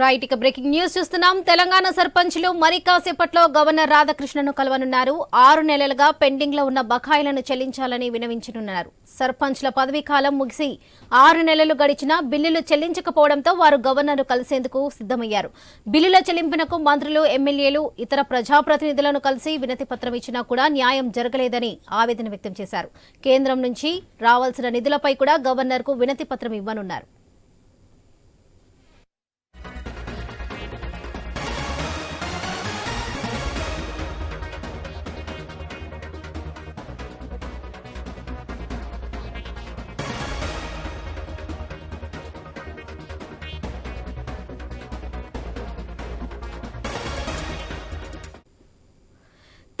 Right ఇక breaking news చూస్తున్నాం. తెలంగాణ సర్పంచ్లు మరి కాసేపట్లో గవర్నర్ రాధాకృష్ణను కలవనున్నారు. ఆరు నెలలుగా పెండింగ్లో ఉన్న బకాయిలను చెల్లించాలని వినవించనున్నారు. సర్పంచ్ల పదవీ కాలం ముగిసి ఆరు నెలలు గడిచినా బిల్లులు చెల్లించకపోవడంతో వారు గవర్నర్ కలిసేందుకు సిద్ధమయ్యారు. బిల్లుల చెల్లింపునకు మంత్రులు ఎమ్మెల్యేలు ఇతర ప్రజాప్రతినిధులను కలిసి వినతి పత్రం ఇచ్చినా కూడా న్యాయం జరగలేదని ఆవేదన వ్యక్తం చేశారు. కేంద్రం నుంచి రావాల్సిన నిధులపై కూడా గవర్నర్కు వినతి పత్రం ఇవ్వనున్నారు.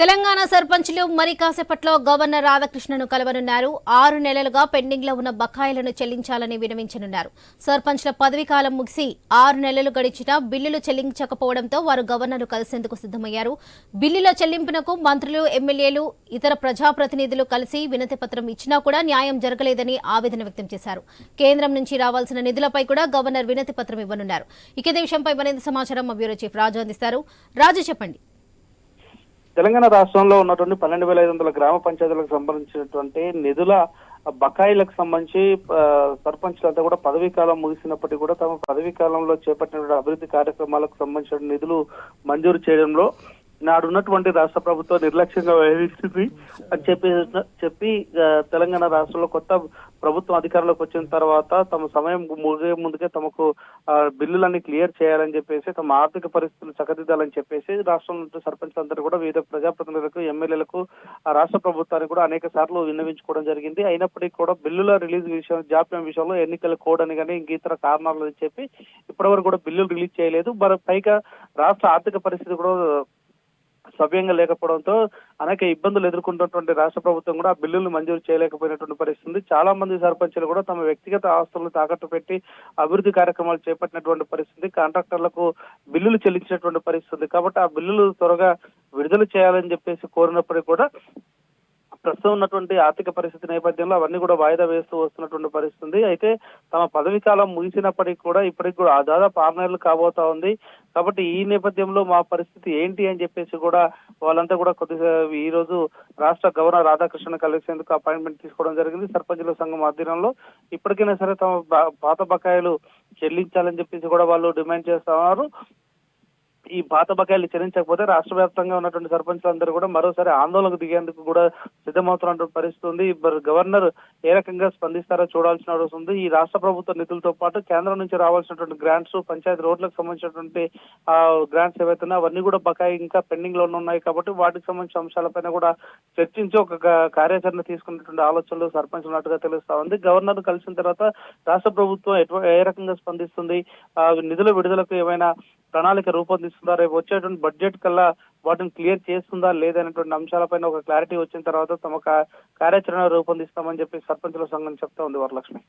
తెలంగాణ సర్పంచ్లు మరి కాసేపట్లో గవర్నర్ రాధాకృష్ణను కలవనున్నారు. ఆరు నెలలుగా పెండింగ్లో ఉన్న బకాయిలను చెల్లించాలని వినవించనున్నారు. సర్పంచ్ల పదవీ కాలం ముగిసి ఆరు నెలలు గడిచినా బిల్లులు చెల్లించకపోవడంతో వారు గవర్నర్ కలిసేందుకు సిద్ధమయ్యారు. బిల్లుల చెల్లింపునకు మంత్రులు ఎమ్మెల్యేలు ఇతర ప్రజాప్రతినిధులు కలిసి వినతి పత్రం ఇచ్చినా కూడా న్యాయం జరగలేదని ఆవేదన వ్యక్తం చేశారు. కేంద్రం నుంచి రావాల్సిన నిధులపై కూడా గవర్నర్ వినతి పత్రం ఇవ్వనున్నారు. ఇక విషయంపై మరింత సమాచారం మా బ్యూరో చీఫ్ రాజు అందిస్తారు. రాజు చెప్పండి. తెలంగాణ రాష్ట్రంలో ఉన్నటువంటి పన్నెండు వేల ఐదు వందల గ్రామ పంచాయతీలకు సంబంధించినటువంటి నిధుల బకాయిలకు సంబంధించి సర్పంచులంతా సర్పంచ్లంతా కూడా పదవీ కాలం ముగిసినప్పటికీ కూడా తమ పదవీ కాలంలో చేపట్టిన అభివృద్ధి కార్యక్రమాలకు సంబంధించిన నిధులు మంజూరు చేయడంలో నాడు ఉన్నటువంటి రాష్ట్ర ప్రభుత్వం నిర్లక్ష్యంగా వ్యవహరిస్తుంది అని చెప్పి చెప్పి తెలంగాణ రాష్ట్రంలో కొత్త ప్రభుత్వం అధికారంలోకి వచ్చిన తర్వాత తమ సమయం ముగే ముందుకే తమకు బిల్లులన్నీ క్లియర్ చేయాలని చెప్పేసి తమ ఆర్థిక పరిస్థితులు చక్కదిద్దాలని చెప్పేసి రాష్ట్రంలో సర్పంచ్లందరూ కూడా వివిధ ప్రజాప్రతినిధులకు ఎమ్మెల్యేలకు ఆ రాష్ట్ర ప్రభుత్వానికి కూడా అనేక సార్లు విన్నవించుకోవడం జరిగింది. అయినప్పటికీ కూడా బిల్లుల రిలీజ్ విషయం జాప్యం విషయంలో ఎన్నికల కోడ్ అని కానీ ఇంక ఇతర కారణాలు అని చెప్పి ఇప్పటివరకు కూడా బిల్లులు రిలీజ్ చేయలేదు. మరి పైగా రాష్ట్ర ఆర్థిక పరిస్థితి కూడా సవ్యంగా లేకపోవడంతో అనేక ఇబ్బందులు ఎదుర్కొంటున్నటువంటి రాష్ట్ర ప్రభుత్వం కూడా ఆ బిల్లులు మంజూరు చేయలేకపోయినటువంటి పరిస్థితి ఉంది. చాలా మంది సర్పంచులు కూడా తమ వ్యక్తిగత ఆస్తులను తాకట్టు పెట్టి అభివృద్ధి కార్యక్రమాలు చేపట్టినటువంటి పరిస్థితి కాంట్రాక్టర్లకు బిల్లులు చెల్లించినటువంటి పరిస్థితి ఉంది. కాబట్టి ఆ బిల్లులు త్వరగా విడుదల చేయాలని చెప్పేసి కోరినప్పటికీ కూడా ప్రస్తుతం ఉన్నటువంటి ఆర్థిక పరిస్థితి నేపథ్యంలో అవన్నీ కూడా వాయిదా వేస్తూ వస్తున్నటువంటి పరిస్థితి ఉంది. అయితే తమ పదవి కాలం ముగిసినప్పటికీ కూడా ఇప్పటికి కూడా దాదాపు ఆరు నెలలు కాబోతా ఉంది. కాబట్టి ఈ నేపథ్యంలో మా పరిస్థితి ఏంటి అని చెప్పేసి కూడా వాళ్ళంతా కూడా కొద్దిగా ఈ రోజు రాష్ట్ర గవర్నర్ రాధాకృష్ణ కలిసేందుకు అపాయింట్మెంట్ తీసుకోవడం జరిగింది. సర్పంచుల సంఘం ఆధ్వర్యంలో ఇప్పటికైనా సరే తమ పాత బకాయిలు చెల్లించాలని చెప్పేసి కూడా వాళ్ళు డిమాండ్ చేస్తున్నారు ఈ పాత బకాయిలు చెల్లించకపోతే రాష్ట్ర వ్యాప్తంగా ఉన్నటువంటి సర్పంచ్లందరూ కూడా మరోసారి ఆందోళనకు దిగేందుకు కూడా సిద్ధమవుతున్నటువంటి పరిస్థితి ఉంది. గవర్నర్ ఏ రకంగా స్పందిస్తారో చూడాల్సిన అవసరం ఉంది. ఈ రాష్ట్ర ప్రభుత్వ నిధులతో పాటు కేంద్రం నుంచి రావాల్సినటువంటి గ్రాంట్స్ పంచాయతీ రోడ్లకు సంబంధించినటువంటి ఆ గ్రాంట్స్ ఏవైతే అవన్నీ కూడా బకాయి ఇంకా పెండింగ్లో ఉన్నాయి కాబట్టి వాటికి సంబంధించిన అంశాలపైన కూడా చర్చించి ఒక కార్యాచరణ తీసుకున్నటువంటి ఆలోచనలు సర్పంచ్ ఉన్నట్టుగా తెలుస్తా ఉంది. గవర్నర్ కలిసిన తర్వాత రాష్ట్ర ప్రభుత్వం ఏ రకంగా స్పందిస్తుంది? ఆ నిధుల విడుదలకు ఏమైనా ప్రణాళిక రూపొందిస్తుందా రేపు వచ్చేటువంటి బడ్జెట్ కల్లా వాటిని క్లియర్ చేస్తుందా లేదనేటువంటి అంశాలపైన ఒక క్లారిటీ వచ్చిన తర్వాత తమ కార్యాచరణ రూపొందిస్తామని చెప్పి సర్పంచుల సంఘం చెప్తా ఉంది వరలక్ష్మి.